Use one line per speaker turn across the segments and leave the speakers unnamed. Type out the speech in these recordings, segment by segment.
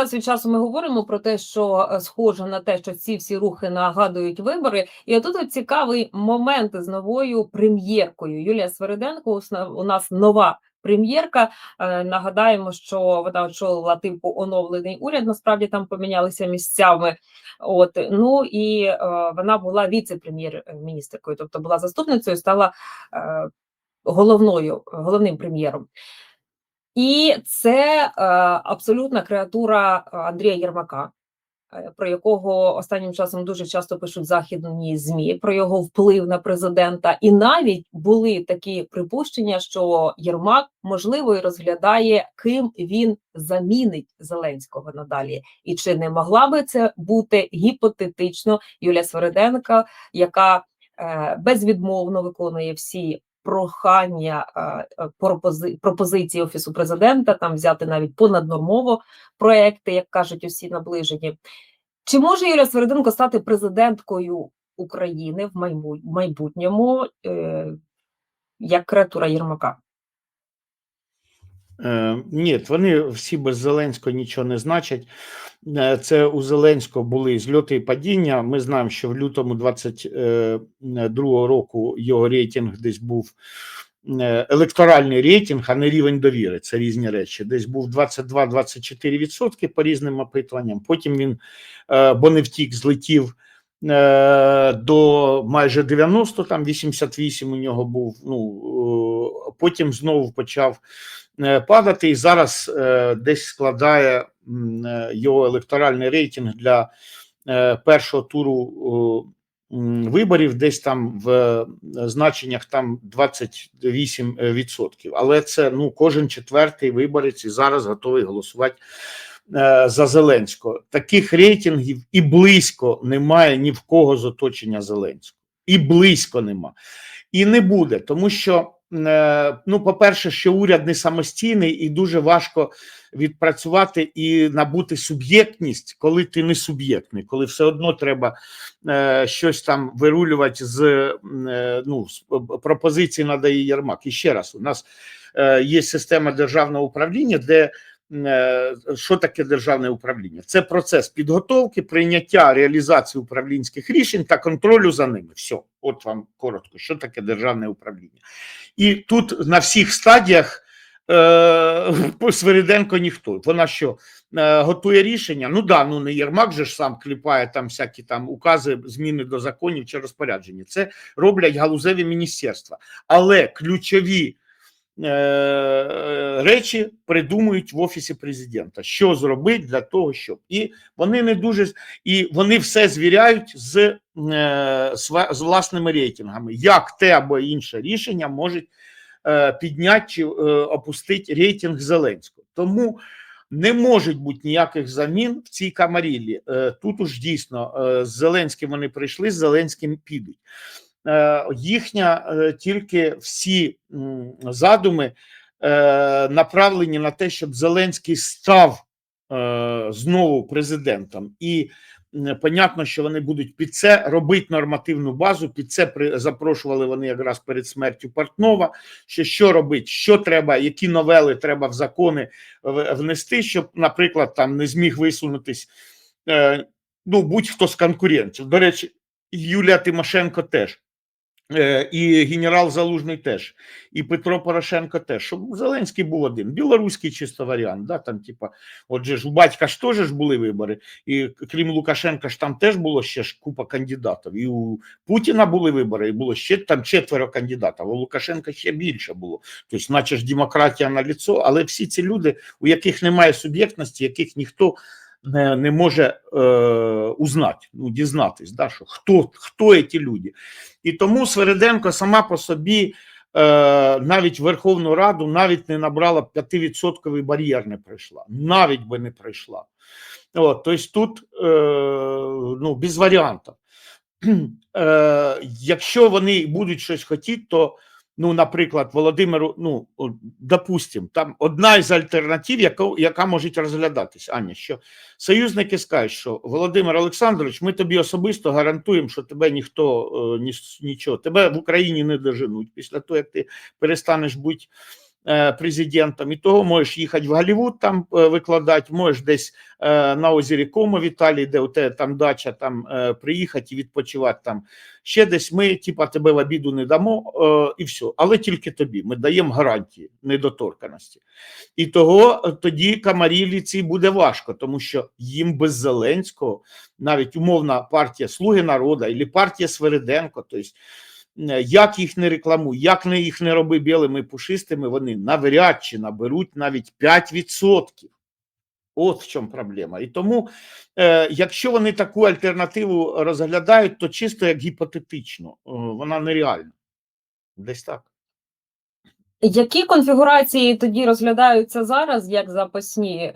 час від часу ми говоримо про те, що е, схоже на те, що ці всі рухи нагадують вибори. І отут от цікавий момент з новою прем'єркою. Юлія Свериденко у нас нова. Прем'єрка Е, нагадаємо, що вона очолила типу оновлений уряд. Насправді там помінялися місцями. От ну і е, вона була віце-прем'єр-міністркою, тобто була заступницею, стала головною головним прем'єром. І це е, абсолютна креатура е, Андрія Єрмака, е, про якого останнім часом дуже часто пишуть західні змі про його вплив на президента. І навіть були такі припущення, що Єрмак можливо і розглядає, ким він замінить Зеленського надалі, і чи не могла би це бути гіпотетично Юлія Свериденка, яка безвідмовно виконує всі прохання е, е, пропози- пропозиції офісу президента, там взяти навіть понаднормово проекти, як кажуть усі наближені. Чи може Юлія Свериденко стати президенткою України в майбу- майбутньому е, як креатура Єрмака?
Е, Ні, вони всі без Зеленського нічого не значать. Е, Це у Зеленського були зльоти і падіння. Ми знаємо, що в лютому 22 року його рейтинг десь був е, електоральний рейтинг, а не рівень довіри. Це різні речі. Десь був 22-24% відсотки по різним опитуванням. Потім він, е, бо не втік, злетів е, до майже 90, там 88 у нього був. Ну, е, потім знову почав е, падати, і зараз е, десь складає е, його електоральний рейтинг для першого туру виборів, десь там в значеннях там 28%. Але це ну кожен четвертий виборець і зараз готовий голосувати за Зеленського. Таких рейтингів і близько немає ні в кого з оточення Зеленського. І близько нема. І не буде, тому що, ну, по-перше, що уряд не самостійний і дуже важко відпрацювати і набути суб'єктність, коли ти не суб'єктний, коли все одно треба е, щось там вирулювати з е, ну, пропозиції надає Єрмак. І ще раз, у нас е, є система державного управління, де е, що таке державне управління? Це процес підготовки, прийняття, реалізації управлінських рішень та контролю за ними. Все, от вам коротко, що таке державне управління. І тут на всіх стадіях е, Свириденко ніхто. Вона що е, готує рішення? Ну да, ну не Єрмак же ж сам кліпає там всякі там укази, зміни до законів чи розпорядження. Це роблять галузеві міністерства. Але ключові е, речі придумують в офісі президента, що зробити для того, щоб і вони не дуже і вони все звіряють з, е, з власними рейтингами, як те або інше рішення можуть е, підняти чи е, опустити рейтинг Зеленського. Тому не може бути ніяких замін в цій камарілі. Е, тут уж дійсно е, з Зеленським вони прийшли, з Зеленським підуть. Е, їхня е, тільки всі задуми е, направлені на те, щоб Зеленський став знову президентом. І понятно, що вони будуть під це робити нормативну базу. Під це запрошували вони якраз перед смертю Портнова. Що, що робити, що треба, які новели треба в закони внести, щоб, наприклад, там не зміг висунутись ну, будь-хто з конкурентів. До речі, Юлія Тимошенко теж. Е, І генерал Залужний теж, і Петро Порошенко теж, щоб Зеленський був один. Білоруський чисто варіант. Да, там, типа, отже ж у батька ж теж ж були вибори, і крім Лукашенка ж там теж було ще ж купа кандидатів. І у Путіна були вибори, і було ще там четверо кандидатів, у Лукашенка ще більше було. Тобто, наче ж демократія на ліцо, але всі ці люди, у яких немає суб'єктності, яких ніхто не, може е, узнати, ну, дізнатись, да, що хто, хто ці люди. І тому Свериденко сама по собі е, навіть Верховну Раду навіть не набрала 5% бар'єр не пройшла. Навіть би не пройшла. От, тобто тут е, ну, без варіантів. Е, якщо вони будуть щось хотіти, то ну, наприклад, Володимиру, ну, допустим, там одна із альтернатив, яка, яка може розглядатись, Аня, що союзники скажуть, що Володимир Олександрович, ми тобі особисто гарантуємо, що тебе ніхто е, нічого, тебе в Україні не доженуть. Після того, як ти перестанеш бути президентом, і того можеш їхати в Голлівуд там е, викладати, можеш десь е, на озері Комо в Італії, де у тебе там дача, там е, приїхати і відпочивати там. Ще десь ми, типа, тебе в обіду не дамо, е, і все. Але тільки тобі. Ми даємо гарантії недоторканості. І того е, тоді Камарілі цій буде важко, тому що їм без Зеленського, навіть умовна партія Слуги народу або партія Свериденко, тобто е, як їх не рекламуй, як не їх не роби білими пушистими, вони навряд чи наберуть навіть 5%. От в чому проблема. І тому, е, якщо вони таку альтернативу розглядають, то чисто як гіпотетично, е, вона нереальна. Десь так.
Які конфігурації тоді розглядаються зараз як запасні е,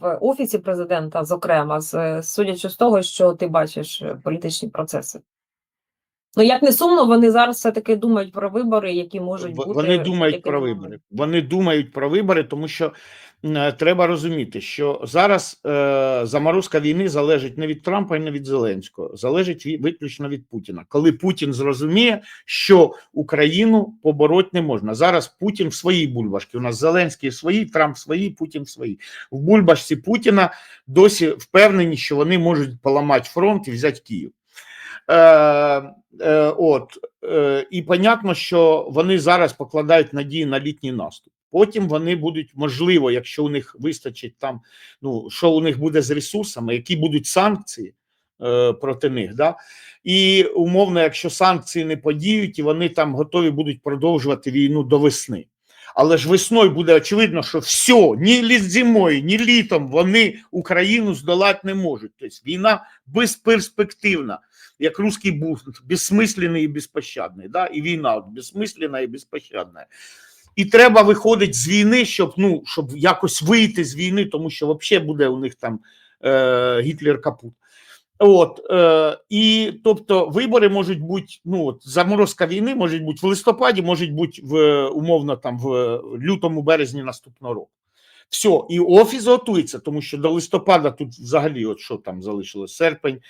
в офісі президента, зокрема, судячи з того, що ти бачиш е, політичні процеси? Ну як не сумно, вони зараз все таки думають про вибори, які можуть бути
Вони думають про вибори. Вони думають про вибори, тому що м, треба розуміти, що зараз е, заморозка війни залежить не від Трампа і не від Зеленського, залежить виключно від Путіна. Коли Путін зрозуміє, що Україну побороть не можна. Зараз Путін в своїй бульбашці. У нас Зеленський в своїй, Трамп в своїй, Путін в своїй. В бульбашці Путіна досі впевнені, що вони можуть поламати фронт і взяти Київ. Е, е, от, е, і понятно, що вони зараз покладають надії на літній наступ. Потім вони будуть, можливо, якщо у них вистачить там, ну що у них буде з ресурсами, які будуть санкції е, проти них. Да? І умовно, якщо санкції не подіють, і вони там готові будуть продовжувати війну до весни. Але ж весною буде очевидно, що все, ні зимою, ні літом вони Україну здолати не можуть. Тобто війна безперспективна, як русський бунт, безсмисленний і безпощадний. Да? І війна безсмислена і безпощадна. І треба виходити з війни, щоб ну щоб якось вийти з війни, тому що взагалі буде у них там е, Гітлер капут. От е, і тобто вибори можуть бути. Ну от заморозка війни може бути в листопаді, може бути в умовно там в лютому березні наступного року. Все, і офіс готується, тому що до листопада тут взагалі, от що там залишилось, серпень,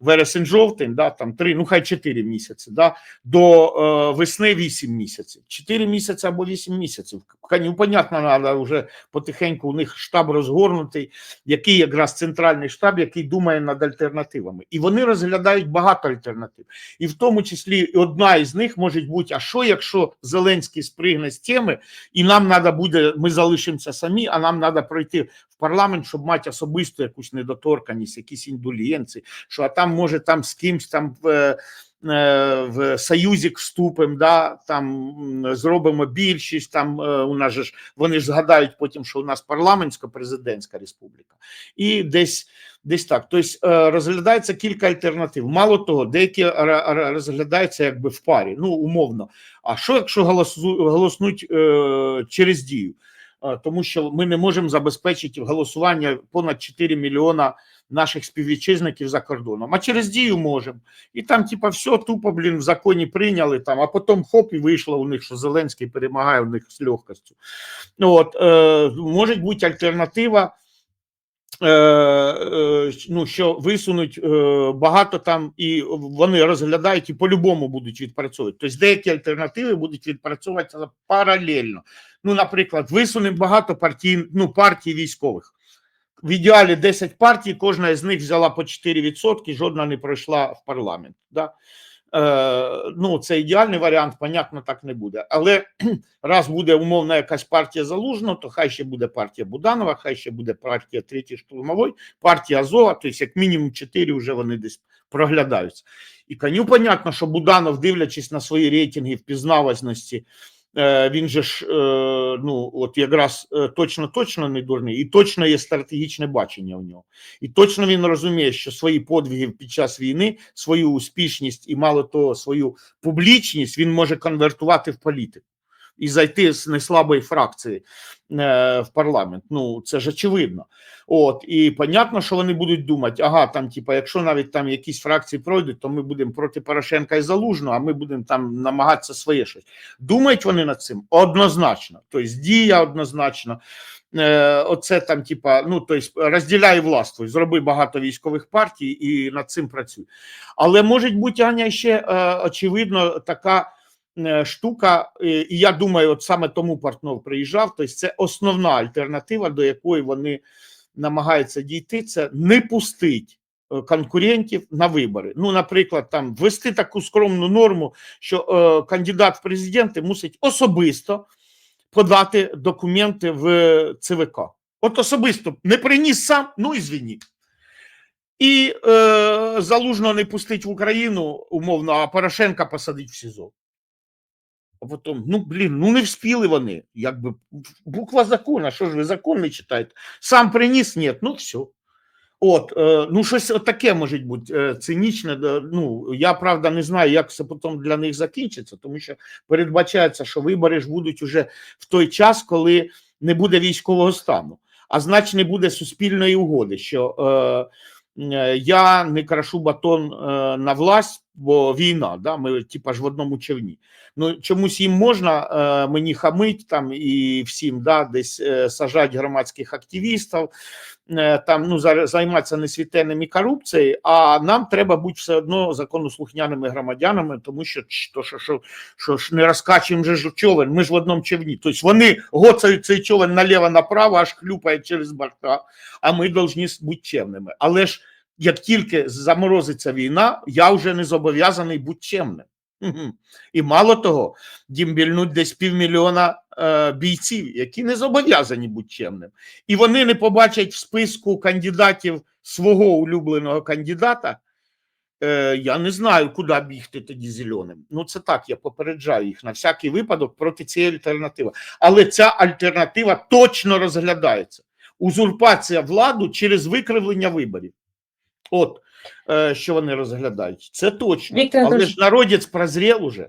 вересень, жовтень, да, там три, ну хай чотири місяці, да, до е, весни вісім місяців. Чотири місяці або вісім місяців. Ну, понятно, треба вже потихеньку у них штаб розгорнутий, який якраз центральний штаб, який думає над альтернативами. І вони розглядають багато альтернатив. І в тому числі одна із них може бути: а що, якщо Зеленський спригне з теми, і нам треба буде, ми залишимося самі, а нам треба пройти в парламент, щоб мати особисту якусь недоторканість, якісь індулієнці, що а там може там з кимсь там в. е, В союзі вступимо, да, там зробимо більшість. Там е, у нас ж вони ж згадають потім, що у нас парламентсько-президентська республіка, і десь десь так. Тобто розглядається кілька альтернатив. Мало того, деякі розглядаються якби в парі, ну умовно. А що якщо голосу, голоснуть е, через дію? Тому що ми не можемо забезпечити голосування понад 4 мільйона наших співвітчизників за кордоном. А через дію можемо. І там, типа, все тупо, блін, в законі прийняли там, а потім хоп, і вийшло у них, що Зеленський перемагає у них з легкістю. От, е, може бути альтернатива. Е, е, ну, що висунуть е, багато там, і вони розглядають і по-любому будуть відпрацьовувати. Тобто деякі альтернативи будуть відпрацьовуватися паралельно. Ну, наприклад, висунемо багато партій, ну, партій військових. В ідеалі 10 партій, кожна з них взяла по 4%, жодна не пройшла в парламент. Да? Е, ну, це ідеальний варіант, понятно, так не буде. Але раз буде умовна якась партія залужна, то хай ще буде партія Буданова, хай ще буде партія Третій штурмової, партія Азова, тобто як мінімум чотири вже вони десь проглядаються. І коню понятно, що Буданов, дивлячись на свої рейтинги впізнаваності, він же ж, е, ну, от якраз е, точно-точно не дурний, і точно є стратегічне бачення в нього. І точно він розуміє, що свої подвиги під час війни, свою успішність і мало того, свою публічність він може конвертувати в політику і зайти з неслабої фракції е, в парламент. Ну це ж очевидно. От і понятно, що вони будуть думати, ага, там, типа, якщо навіть там якісь фракції пройдуть, то ми будемо проти Порошенка і Залужного, а ми будемо там намагатися своє щось. Думають вони над цим однозначно. Тобто дія однозначно. Е, Оце там, типа, ну тобто розділяй властвуй, зроби багато військових партій і над цим працюй. Але може бути Аня ще е, очевидно така штука, е, і я думаю, от саме тому Портнов приїжджав. Тобто, це основна альтернатива, до якої вони намагаються дійти. Це не пустить е, конкурентів на вибори. Ну, наприклад, там ввести таку скромну норму, що е, кандидат в президенти мусить особисто подати документи в ЦВК. От особисто не приніс сам, ну і звільніть. І е, залужно не пустить в Україну, умовно, а Порошенка посадить в СІЗО. А потім, ну блін, ну не вспіли вони. Якби буква закону, що ж ви закон не читаєте? Сам приніс, ні, ну все. От, е, ну щось таке може бути е, цинічне. Ну я правда не знаю, як це потім для них закінчиться, тому що передбачається, що вибори ж будуть уже в той час, коли не буде військового стану, а значить не буде суспільної угоди, що е, е, я не крашу батон на власть, бо війна, да, ми типа ж в одному човні. Ну чомусь їм можна е, мені хамить там і всім да, десь е, сажати громадських активістів, е, там ну за- займатися несвітенням і корупцією, а нам треба бути все одно законослухняними громадянами, тому що то, що, що, що ж не розкачуємо же човен, ми ж в одному човні. Тобто вони гоцають цей човен наліво-направо, аж хлюпають через борта, а ми повинні бути чемними. Але ж як тільки заморозиться війна, я вже не зобов'язаний бути чемним. І мало того, дімбільнуть десь півмільйона е, бійців, які не зобов'язані бути чемним. І вони не побачать в списку кандидатів свого улюбленого кандидата. Е, я не знаю, куди бігти тоді зеленим. Ну, це так, я попереджаю їх на всякий випадок проти цієї альтернативи. Але ця альтернатива точно розглядається. Узурпація влади через викривлення виборів. От е, що вони розглядають. Це точно.
Віктор
Але ж народець прозрів уже.